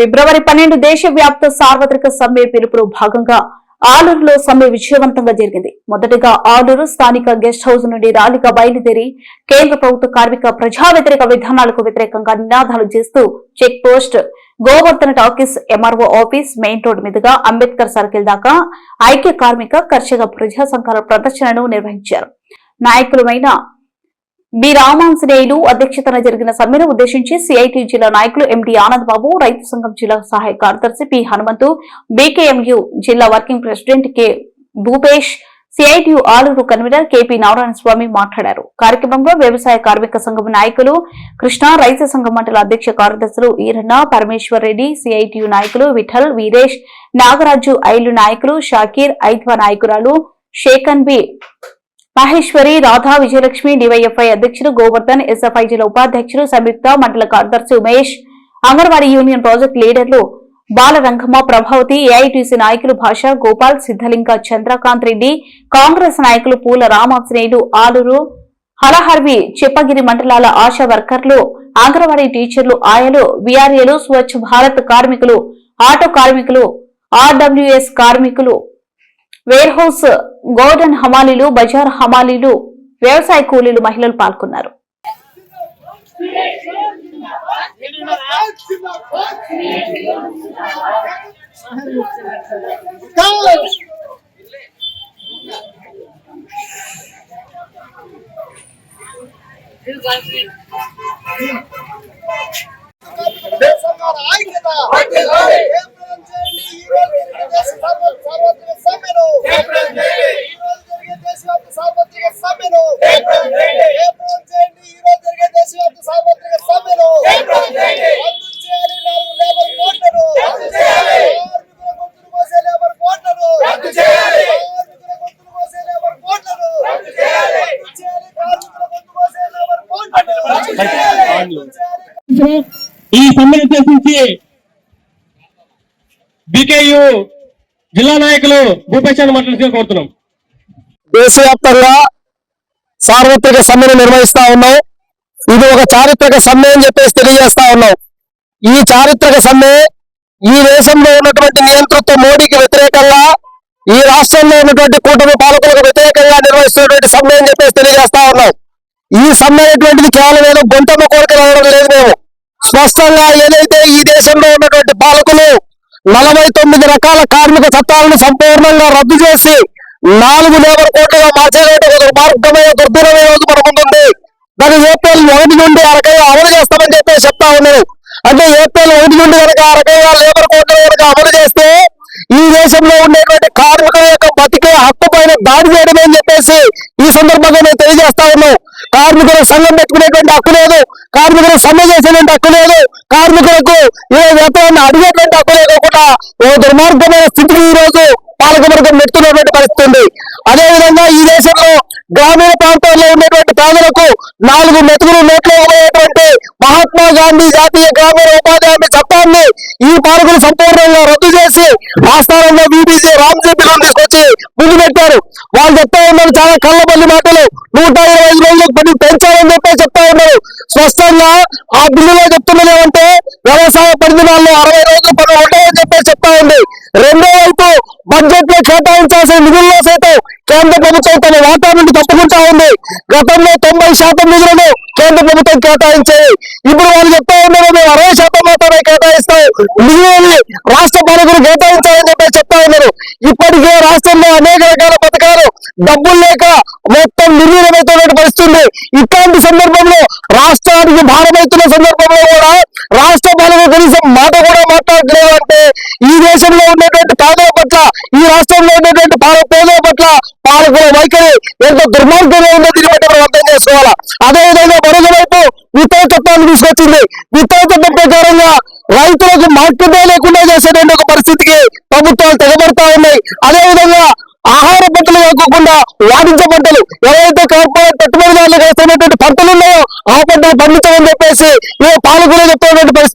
ఫిబ్రవరి పన్నెండు దేశవ్యాప్త సార్వత్రిక సమ్మె పిలుపులో భాగంగా ఆలూరులో సమ్మె విజయవంతంగా జరిగింది. మొదటగా ఆలూరు స్థానిక గెస్ట్ హౌస్ నుండి ర్యాలీగా బయలుదేరి కేంద్ర ప్రభుత్వ కార్మిక ప్రజా వ్యతిరేక విధానాలకు వ్యతిరేకంగా నినాదాలు చేస్తూ check post Govardhana talkies MRO office main road మీదుగా అంబేద్కర్ సర్కిల్ దాకా ఐక్య కార్మిక కర్షక ప్రజా సంఘాల ప్రదర్శనను నిర్వహించారు. నాయకులమైన బి రామాంజనేయులు అధ్యక్షతన జరిగిన సమ్మెను ఉద్దేశించి సిఐటి జిల్లా నాయకులు ఎండి ఆనంద్ బాబు రైతు సంఘం జిల్లా సహాయ కార్యదర్శి పి హనుమంతు బీకేఎంయు జిల్లా working president K Bhupesh CITU Aluru convener KP Narayana Swamy మాట్లాడారు. కార్యక్రమంలో వ్యవసాయ కార్మిక సంఘం నాయకులు కృష్ణ రైతు సంఘం మండల అధ్యక్ష కార్యదర్శులు ఈరన్న పరమేశ్వర్ రెడ్డి సిఐటియు నాయకులు విఠల్ వీరేష్ నాగరాజు ఐలు నాయకులు షాకీర్ ఐద్వా నాయకురాలు షేకన్ బి మహేశ్వరి రాధా విజయలక్ష్మి డివైఎఫ్ఐ అధ్యక్షుడు గోవర్ధన్ ఎస్ఎఫ్ఐ జిల్లా ఉపాధ్యక్షుడు సంయుక్త మండల కార్యదర్శి ఉమేష్ అంగన్వాడీ యూనియన్ ప్రాజెక్ట్ లీడర్లు బాలరంగమ్మ ప్రభావతి ఏఐటీసీ నాయకులు భాష గోపాల్ సిద్ధలింగ చంద్రకాంత్ రెడ్డి కాంగ్రెస్ నాయకులు పూల రామాంజనేయులు ఆలూరు హలహర్వి చిప్పగిరి మండలాల ఆశా వర్కర్లు అంగన్వాడీ టీచర్లు ఆయలు విఆర్ఏలు స్వచ్ఛ భారత్ కార్మికులు ఆటో కార్మికులు ఆర్డబ్ల్యూఎస్ కార్మికులు వేర్ హౌస్ గోడన్ హమాలీలు బజార్ హమాలీలు వ్యవసాయ కూలీలు మహిళలు పాల్గొన్నారు. ఐక్యత! చేయాలి ఈ సమ్మెను ఉద్దేశించి బీకేయు జిల్లా నాయకులు భూపేష్ మాట్లాడుతూ కోరుతున్నాం. దేశవ్యాప్తంగా సార్వత్రిక సమ్మెను నిర్వహిస్తా ఉన్నాం. ఇది ఒక చారిత్రక సమ్మె అని చెప్పేసి తెలియజేస్తా ఉన్నాం. ఈ చారిత్రక సమ్మె ఈ దేశంలో ఉన్నటువంటి నియంతృత్వ మోడీకి వ్యతిరేకంగా ఈ రాష్ట్రంలో ఉన్నటువంటి కూటమి పాలకులకు వ్యతిరేకంగా నిర్వహిస్తున్నటువంటి సమ్మె అని చెప్పేసి తెలియజేస్తా ఉన్నాం. ఈ సమ్మె అనేటువంటిది కేవలం ఏదో గొంతమ్మ కోరిక రావడం లేదు మేము. స్పష్టంగా ఏదైతే ఈ దేశంలో ఉన్నటువంటి పాలకులు నలభై తొమ్మిది రకాల కార్మిక చట్టాలను సంపూర్ణంగా రద్దు చేసి నాలుగు లేబర్ కోట్లుగా మార్చేటువంటి ఒక మార్గమైన దుర్దినమే రోజు మనకుంటుంది. దాన్ని ఏప్రిల్ ఒకటి నుండి అరకగా అమలు చేస్తామని చెప్పేసి చెప్తా ఉన్నారు. అంటే ఏప్రిల్ ఒకటి నుండి కనుక అరకగా లేబర్ కోట్లు కనుక అమలు చేస్తే ఈ దేశంలో ఉండే దాడి చేయడమే అని చెప్పేసి ఈ సందర్భంగా నేను తెలియజేస్తా ఉన్నాం. కార్మికుల సంఘం పెట్టుకునేటువంటి హక్కు లేదు. కార్మికులకు సమ్మె చేసేటువంటి హక్కు లేదు. కార్మికులకు ఏ వేతనాన్ని అడిగేటువంటి హక్కు లేకుండా ఓ దుర్మార్గమైన స్థితికి ఈ రోజు పాలకవర్గం నెట్టున్నటువంటి పరిస్థితి ఉంది. అదే విధంగా ఈ దేశంలో గ్రామీణ ప్రాంతాల్లో ఉండేటువంటి పేదలకు నాలుగు మెతుకులు నోట్లో పోయేటువంటి మహాత్మా గాంధీ జాతీయ గ్రామీణ ఉపాధి హామీ చట్టాన్ని ఈ పాలకులు సంపూర్ణంగా రద్దు చేసి ఆ స్థానంలో బీబీసీ రామ్జీ బిల్లును తీసుకొచ్చి ముందు పెట్టారు. వాళ్ళు చెప్తా ఉన్నారు చాలా కళ్ళబల్లి మాటలు. నూట ఇరవై ఐదు రోజులకు పని పెంచాలని చెప్పి చెప్తా ఉన్నారు. స్పష్టంగా ఆ బిల్లులో చెప్తున్నది ఏమంటే వ్యవసాయ పరిధినాల్లో అరవై రోజులు పని ఉంటాయని చెప్పి చెప్తా ఉంది. రెండో వైపు బడ్జెట్లో కేటాయించాల్సిన నిధుల్లో సైతం కేంద్ర ప్రభుత్వం తన వాటా నుండి తప్పుకుంటా ఉంది. గతంలో తొంభై శాతం నిధులను కేంద్ర ప్రభుత్వం కేటాయించేది. ఇప్పుడు వాళ్ళు చెప్తా ఉన్నారు మేము అరవై శాతం మాత్రమే కేటాయిస్తాం. నిధులని రాష్ట్ర పాలకులు కేటాయించాలని చెప్పి చెప్తా ఉన్నారు. ఇప్పటికే రాష్ట్రంలో అనేక రకాల పథకాలు డబ్బులు లేక మొత్తం నిర్వీర్యమవుతున్న పరిస్థితుంది ఇట్లాంటి సందర్భంలో రాష్ట్రానికి భారమవుతున్న సందర్భంలో కూడా రాష్ట్ర పాలన కనీసం మాట కూడా మాట్లాడలేదు అంటే ఈ దేశంలో ఉన్నటువంటి పేదల పట్ల ఈ రాష్ట్రంలో ఉన్నటువంటి పాల పేదల పట్ల పాలకుల వైఖరి ఎంతో దుర్మార్గంగా ఉందో మనం అర్థం చేసుకోవాలా. అదే విధంగా మరొక వైపు విత్తన చట్టాన్ని తీసుకొచ్చింది. విత్తన చట్టం ప్రకారంగా రైతులకు మార్కెటే లేకుండా చేసేటువంటి ఒక పరిస్థితికి ప్రభుత్వాలు తెగబడతా ఉన్నాయి. అదే విధంగా ఆహార పంటలు కాకుండా వాణిజ్య పంటలు ఏవైతే కార్పొరేట్ పెట్టుబడిదారులు వేస్తున్నటువంటి పంటలు ఉన్నాయో ఆ పంటలు పండించమని చెప్పేసి ఏ పాలకులు చెప్తున్నటువంటి పరిస్థితి